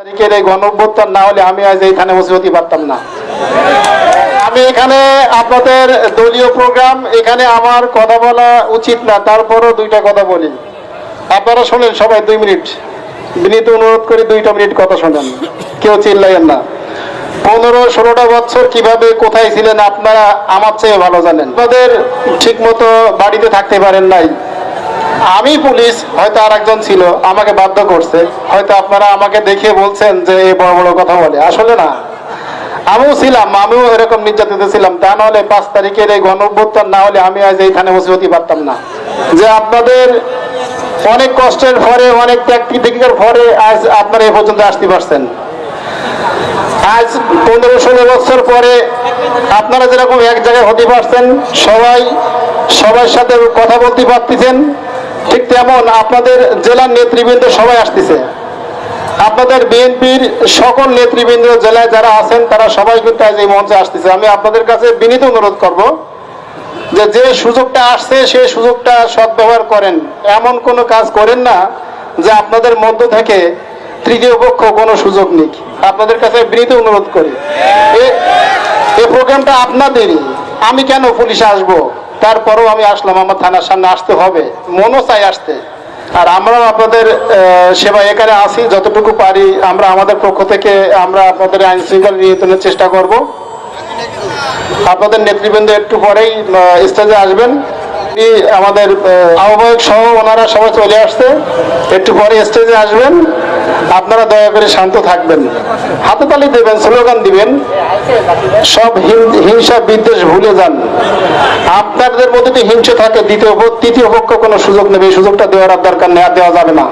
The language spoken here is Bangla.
তারিখের এই গণঅভ্যুত্থান না হলে আমি আজ এইখানে বসে হতে পারতাম না। আমি এখানে আপনাদের দলীয় প্রোগ্রাম, এখানে আমার কথা বলা উচিত না, তারপরও দুইটা কথা বলি। আপনারা শোনেন সবাই দুই মিনিট। বিনীত অনুরোধ করে দুইটা মিনিট কথা শোনেন। কেউ চিল্লাইয়েন না। পনেরো, ষোলোটা বছর কীভাবে কোথায় ছিলেন আপনারা আমার চেয়ে ভালো জানেন। আপনাদের ঠিক মতো বাড়িতে থাকতে পারেন নাই। আমি পুলিশ, হয়তো আর একজন ছিল, আমাকে বাধ্য করছে। হয়তো আপনারা আমাকে দেখে বলছেন যে এই বড় বড় কথা বলে। আসলে না। আমিও ছিলাম, আমিও এরকম নির্যাতিত ছিলাম। তা নাহলে পাঁচ তারিখের এই গণ অভ্যুত্থান না হলে আমি আজ এইখানে বসে হতে পারতাম না। যে আপনাদের অনেক কষ্টের পরে, অনেক ত্যাগ প্রতিজ্ঞার পরে আজ আপনারা এ পর্যন্ত আসতে পারছেন। আজ পনেরো ষোলো বছর পরে আপনারা যেরকম এক জায়গায় হতে পারছেন, সবাই সবার সাথে কথা বলতে পারতেছেন। ঠিক তেমন আপনাদের জেলার নেতৃবৃন্দ সবাই আসতেছে। আপনাদের বিএনপির সকল নেতৃবৃন্দ, জেলায় যারা আছেন, তারা সবাই কিন্তু আজ এই মঞ্চে আসতেছে। আমি আপনাদের কাছে বিনীত অনুরোধ করব যে যে সুযোগটা আসছে, সেই সুযোগটা সদ্ব্যবহার করেন। এমন কোনো কাজ করেন না যে আপনাদের মধ্য থেকে তৃতীয় পক্ষ কোনো সুযোগ নিক। আপনাদের কাছে বিনীত অনুরোধ করি। এ- প্রোগ্রামটা আপনাদেরই। আমি কেন পুলিশে আসব? তারপরেও আমি আসলাম আমার থানার সামনে আসতে হবে মনও চাই আসতে। আর আমরাও আপনাদের সেবা এখানে আসি যতটুকু পারি আমরা আমাদের পক্ষ থেকে আমরা আপনাদের আইন শৃঙ্খলা নিয়ন্ত্রণের চেষ্টা করব। আপনাদের নেতৃবৃন্দ একটু পরেই স্টেজে আসবেন। আমাদের আহ, আহ্বায়ক সহ ওনারা সবাই চলে আসছে। একটু পরে স্টেজে আসবেন। আপনারা দয়া করে শান্ত থাকবেন। হাতে তালি দেবেন, স্লোগান দিবেন। সব হিংসা বিদ্বেষ ভুলে যান। আপনাদের মধ্যে হিংসা থাকে, দ্বিতীয় তৃতীয় পক্ষ কোনো সুযোগ নেবে। এই সুযোগটা দেওয়ার দরকার নেওয়া দেওয়া যাবে না।